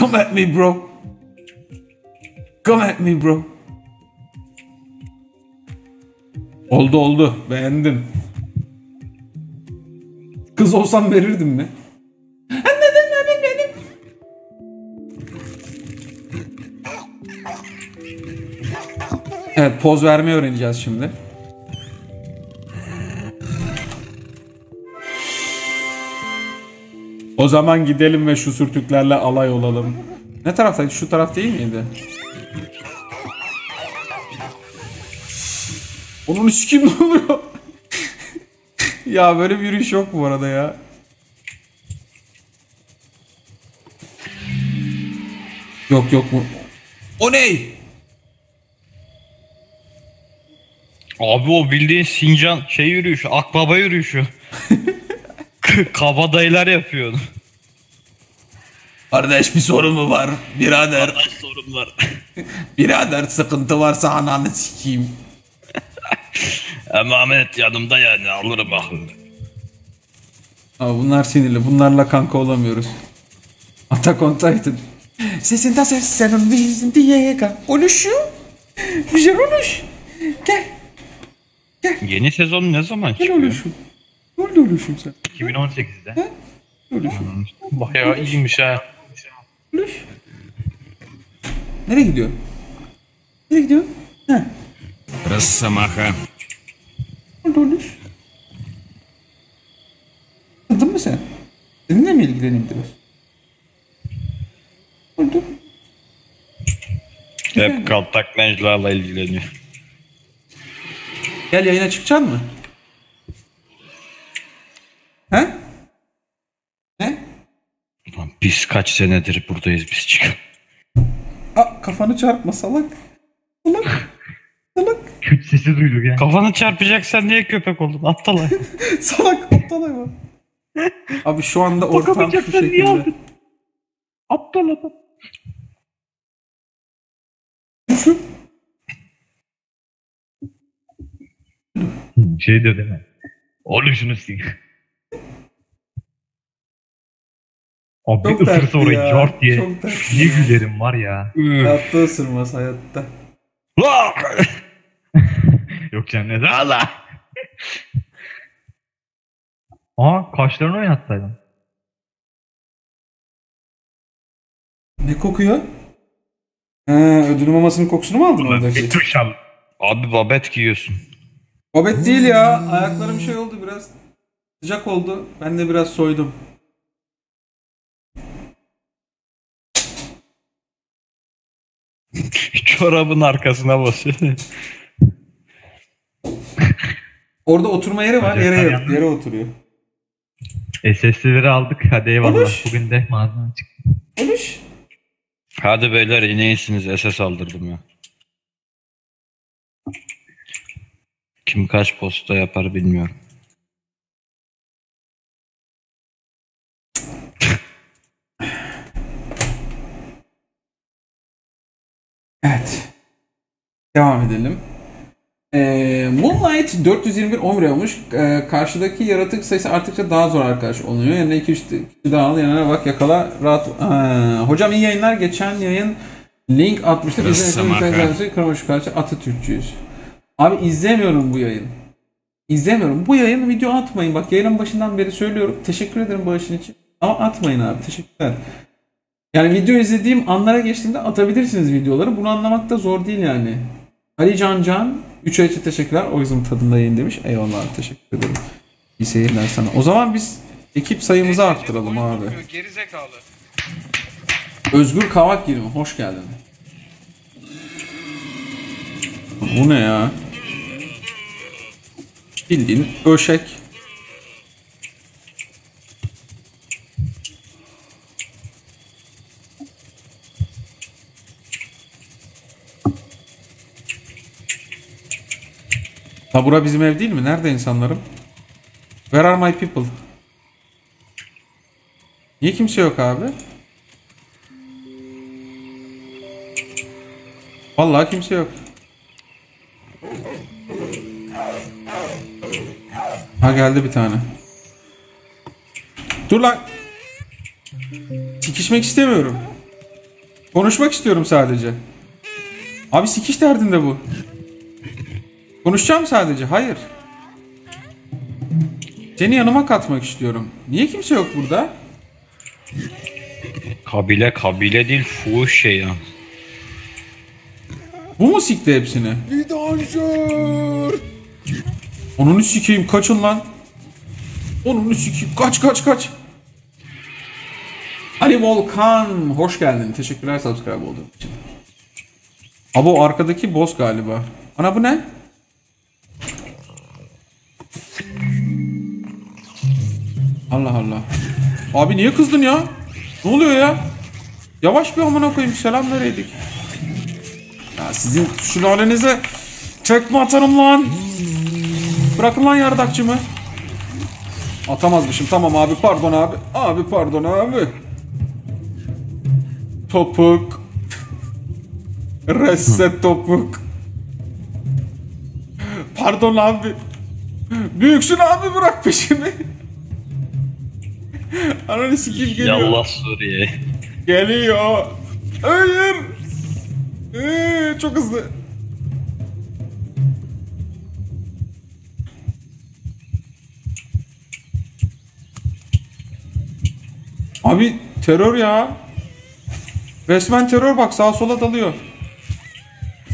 Come at me bro. Come at me bro. Oldu oldu. Beğendim. Kız olsam verirdim mi? Evet poz vermeyi öğreneceğiz şimdi. O zaman gidelim ve şu sürtüklerle alay olalım. Ne taraftaydı? Şu taraf değil miydi? Onun kim ne oluyor? ya böyle bir yürüyüş yok bu arada ya. Yok yok mu? O ne? Abi o bildiğin Sincan şey yürüyüşü, akbaba yürüyüşü. Kabadayılar yapıyor. Kardeş bir sorun mu var? Birader, Kaç sorun var. birader sıkıntı varsa ananı sikeyim. Emanet yanımda yani alırım aklını. Ama bunlar sinirli. Bunlarla kanka olamıyoruz. Attack on Titan. Sesinde ses senin bizim diye Oluşuyor. Güzel oluş. Gel. Yeni sezon ne zaman Gel çıkıyor? oluşum. Gol dönüşüm sen. 2018'de. He? Dönüşüm. Bayağı Dönüş. iyiymiş ha. Dönüş. Nereye gidiyor? Nereye gidiyor? He. Ressamaha. Dönüş. Anladın mı sen? Seninle mi ilgileneyim biraz? Oldu. Hep kaltak Necla'la ilgileniyor. Gel yayına çıkacaksın mı? Biz kaç senedir buradayız biz çıkın. Aa, kafanı çarpma salak. Salak. Salak. Küt sesi duyduk ya. Kafanı çarpacaksan niye köpek oldun? Aptal. Salak aptal hayvan. Abi şu anda ortam şu şekilde. aldın? Aptal adam. Şey diyor değil mi? Oğlum şunu sil. Abi Çok dertli orayı ya, yort diye. Niye gülerim var ya. Hayatta ısırmaz hayatta. Yok canım ne Allah. Aa kaşlarını oynattaydım. Ne kokuyor? Ha, ödül mamasının kokusunu mu aldın oradaki? Bir tuş al. Abi babet giyiyorsun. Babet değil ya. Ayaklarım şey oldu biraz. Sıcak oldu. Ben de biraz soydum. Çorabın arkasına basıyor. Orada oturma yeri var. Yere yere oturuyor. SS'leri aldık. Hadi eyvallah. Konuş. Bugün de mağazadan çıktı. Oluş. Hadi beyler yine iyisiniz. SS aldırdım ya. Kim kaç posta yapar bilmiyorum. Evet. Devam edelim. Ee, Moonlight 421 10 lira olmuş. Ee, karşıdaki yaratık sayısı arttıkça daha zor arkadaş oluyor. Yanına 2 3 kişi daha al. Yanına bak yakala rahat. Aa, hocam iyi yayınlar. Geçen yayın link atmıştık. İzlediğiniz Kırmış karşı Atatürkçüyüz. Abi izlemiyorum bu yayın. İzlemiyorum. Bu yayın video atmayın. Bak yayının başından beri söylüyorum. Teşekkür ederim bağışın için. Ama atmayın abi. Teşekkürler. Yani video izlediğim anlara geçtiğimde atabilirsiniz videoları. Bunu anlamak da zor değil yani. Ali Can Can 3 ay için teşekkürler. O yüzden tadında yayın demiş. Eyvallah teşekkür ederim. İyi seyirler sana. O zaman biz ekip sayımızı arttıralım abi. Geri zekalı. Özgür Kavak 20. Hoş geldin. Bu ne ya? Bildiğin öşek. Ha bura bizim ev değil mi? Nerede insanlarım? Where are my people? Niye kimse yok abi? Vallahi kimse yok. Ha geldi bir tane. Dur lan. Sikişmek istemiyorum. Konuşmak istiyorum sadece. Abi sikiş derdinde bu. Konuşacağım sadece. Hayır. Seni yanıma katmak istiyorum. Niye kimse yok burada? Kabile kabile değil fuhuş şey ya. Bu mu sikti hepsini? Onun sikeyim kaçın lan. Onun sikeyim kaç kaç kaç. Ali Volkan hoş geldin. Teşekkürler subscribe olduğun için. Abi o arkadaki boss galiba. Ana bu ne? Allah Allah. Abi niye kızdın ya? Ne oluyor ya? Yavaş bir amına koyayım selam vereydik. Ya sizin sülalenize çekme atarım lan. Bırakın lan yardakçımı. Atamazmışım tamam abi pardon abi. Abi pardon abi. Topuk. Reset topuk. Pardon abi. Büyüksün abi bırak peşimi. Ananı sikeyim geliyor. Yallah Suriye. Geliyor. Hayır. Ee, çok hızlı. Abi terör ya. Resmen terör bak sağa sola dalıyor.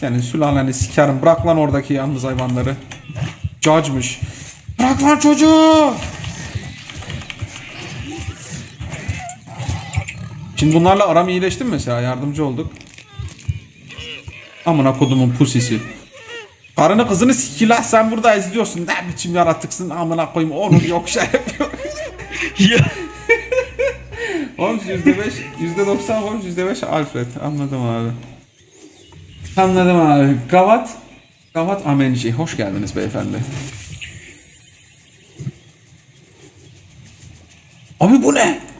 Senin sülaleni sikerim. Bırak lan oradaki yalnız hayvanları. Judge'mış. Bırak lan çocuğu. Şimdi bunlarla aram iyileşti mi mesela? Yardımcı olduk. Amına kodumun pusisi. Karını kızını sikilah sen burada izliyorsun. Ne biçim yaratıksın amına koyayım. Onun yok şey yapıyor. ya. Holmes %5, %90 Holmes %5 Alfred. Anladım abi. Anladım abi. Gavat. Gavat Amenci. Hoş geldiniz beyefendi. Abi bu ne?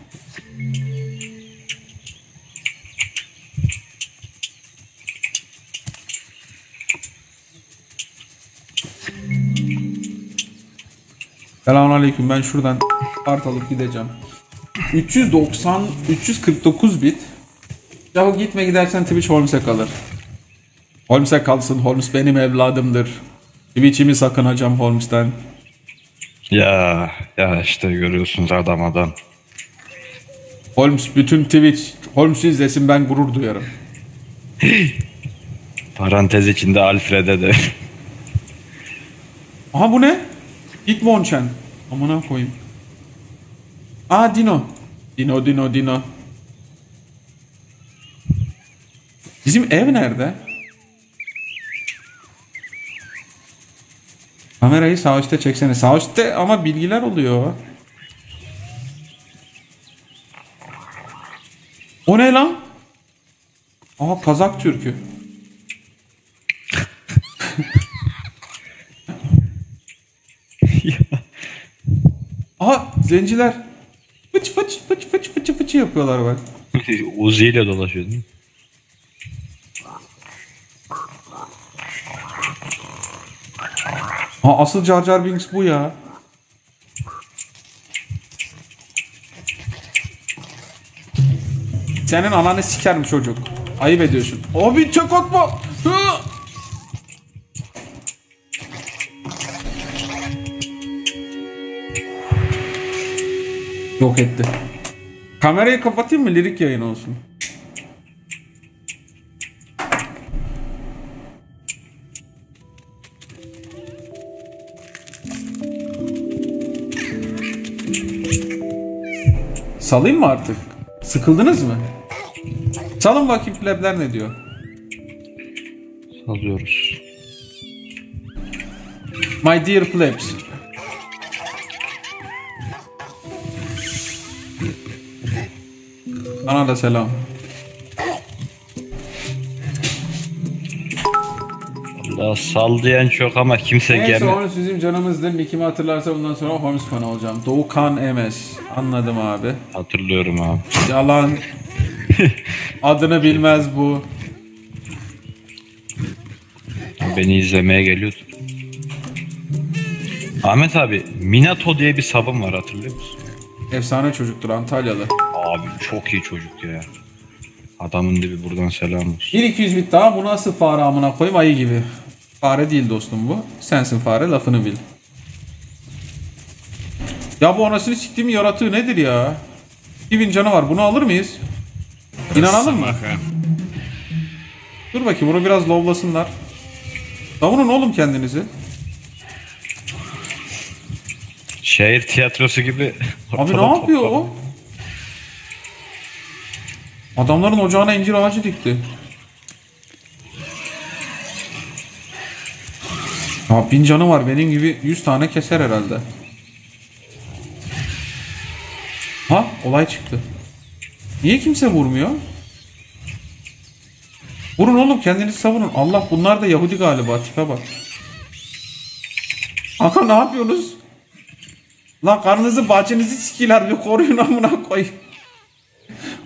Selamünaleyküm. Ben şuradan kart alıp gideceğim. 390 349 bit. Yahu gitme gidersen Twitch Holmes'e kalır. Holmes'e kalsın. Holmes benim evladımdır. Twitch'imi sakınacağım Holmes'ten. Ya ya işte görüyorsunuz adam adam. Holmes bütün Twitch Holmes'u izlesin ben gurur duyarım. Parantez içinde Alfred'e de. Aha bu ne? Hitmonchan. Amına koyayım. Aa Dino. Dino Dino Dino. Bizim ev nerede? Kamerayı sağ üstte çeksene. Sağ üstte ama bilgiler oluyor. O ne lan? Aha Kazak Türkü. Aha zenciler. Fıç fıç fıç fıç fıç fıç yapıyorlar bak. Uzi ile dolaşıyor değil mi? Ha asıl Jar Jar Binks bu ya. Senin ananı sikerim çocuk. Ayıp ediyorsun. Abi çök atma. Hı! Yok etti. Kamerayı kapatayım mı? Lirik yayın olsun. Salayım mı artık? Sıkıldınız mı? Salın bakayım plebler ne diyor. Alıyoruz. My dear plebs. Bana da selam. Allah sal diyen çok ama kimse Neyse gelme. Holmes bizim canımızdır. Nick'imi hatırlarsa bundan sonra Holmes fanı olacağım. Doğukan MS. Anladım abi. Hatırlıyorum abi. Yalan. Adını bilmez bu. Beni izlemeye geliyordu. Ahmet abi Minato diye bir sabun var hatırlıyor musun? Efsane çocuktur Antalyalı. Abi çok iyi çocuk ya. Adamın dibi buradan selam olsun. 1200 bit daha bu nasıl fare amına koyayım ayı gibi. Fare değil dostum bu. Sensin fare lafını bil. Ya bu anasını siktiğim yaratığı nedir ya? 2000 canı var bunu alır mıyız? İnanalım mı? Dur bakayım bunu biraz lovlasınlar. Savunun oğlum kendinizi. Şehir tiyatrosu gibi. Abi ne yapıyor o? Adamların ocağına incir ağacı dikti. Ya bin canı var benim gibi 100 tane keser herhalde. Ha olay çıktı. Niye kimse vurmuyor? Vurun oğlum kendinizi savunun. Allah bunlar da Yahudi galiba tipe bak. Aka ne yapıyorsunuz? Lan karnınızı bahçenizi sikiler bir koruyun amına koyayım.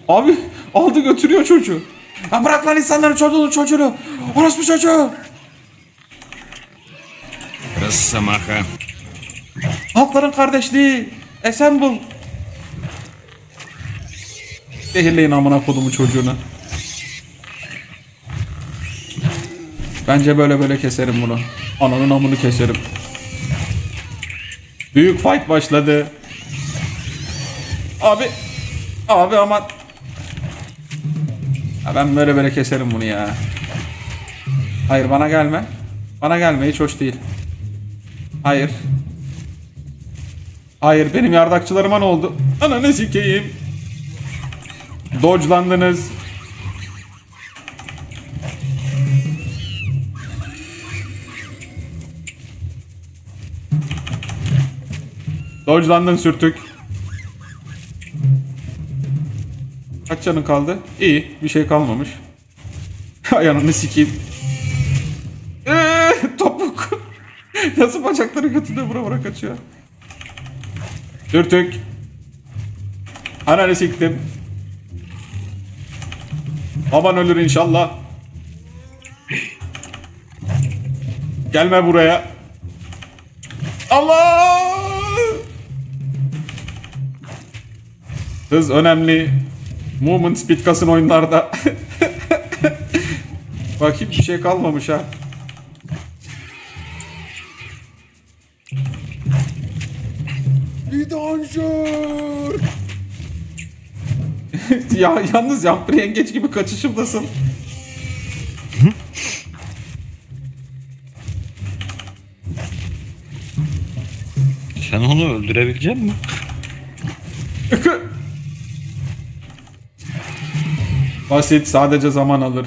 Abi Aldı götürüyor çocuğu. Ya bırak lan insanların çocuğunu çocuğunu. Orospu çocuğu. Rıssamaha. Halkların kardeşliği. Assemble. Zehirleyin amına kodumu çocuğunu. Bence böyle böyle keserim bunu. Ananın amını keserim. Büyük fight başladı. Abi. Abi aman. Ben böyle böyle keserim bunu ya. Hayır bana gelme. Bana gelme hiç hoş değil. Hayır. Hayır benim yardakçılarıma ne oldu? Ananı sikeyim. Dodge'landınız. Dodge'landın sürtük. Kaç canın kaldı? İyi. Bir şey kalmamış. Ay ananı sikeyim. Eee, topuk. Nasıl bacakları götünde vura vura kaçıyor. Dürtük. Ananı siktim. Baban ölür inşallah. Gelme buraya. Allah! Hız önemli. Movement speed kasın oyunlarda. Bakayım bir şey kalmamış ha. Vidanjör. ya yalnız yampır yengeç gibi kaçışımdasın. Sen onu öldürebilecek misin? Basit sadece zaman alır.